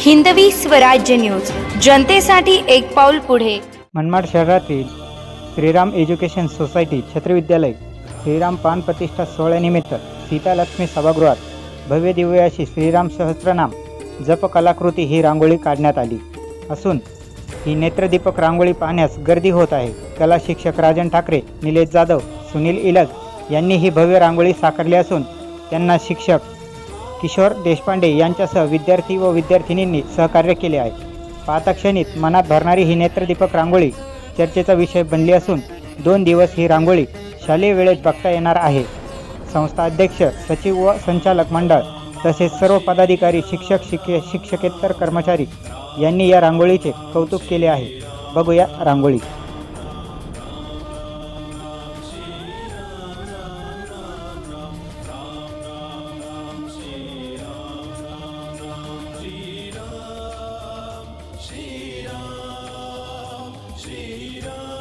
Hindavi Swarajya news. जनतेसाठी एक पाऊल पुढे. मनमाड शहरातील श्रीराम एज्युकेशन सोसायटी छत्रविद्यालय श्रीराम पान प्रतिष्ठा सोहळ्यानिमित्त सीतालक्ष्मी सभागृहात भव्य दिव्य अशी श्रीराम सहस्त्रनाम जप कलाकृती ही रांगोळी काढण्यात आली. असून ही नेत्रदीपक रांगोळी पाहण्यास गर्दी होत आहे. कला शिक्षक राजन ठाकरे निलेश जाधव सुनील इलग यांनी ही भव्य रांगोळी साकारली असून त्यांना शिक्षक किशोर देशपांडे यांच्यासह विद्यार्थी व विद्यार्थिनींनी सहकार्य केले आहे. पाहता क्षणीत मनात भरणारी ही नेत्रदीपक रांगोळी चर्चेचा विषय बनली असून दोन दिवस ही रांगोळी शालेय वेळेत बघता येणार आहे. संस्था अध्यक्ष सचिव व संचालक मंडळ तसेच सर्व पदाधिकारी शिक्षक शिक शिक्षकेतर कर्मचारी यांनी या रांगोळीचे कौतुक केले आहे. बघूया रांगोळी. श्रीराम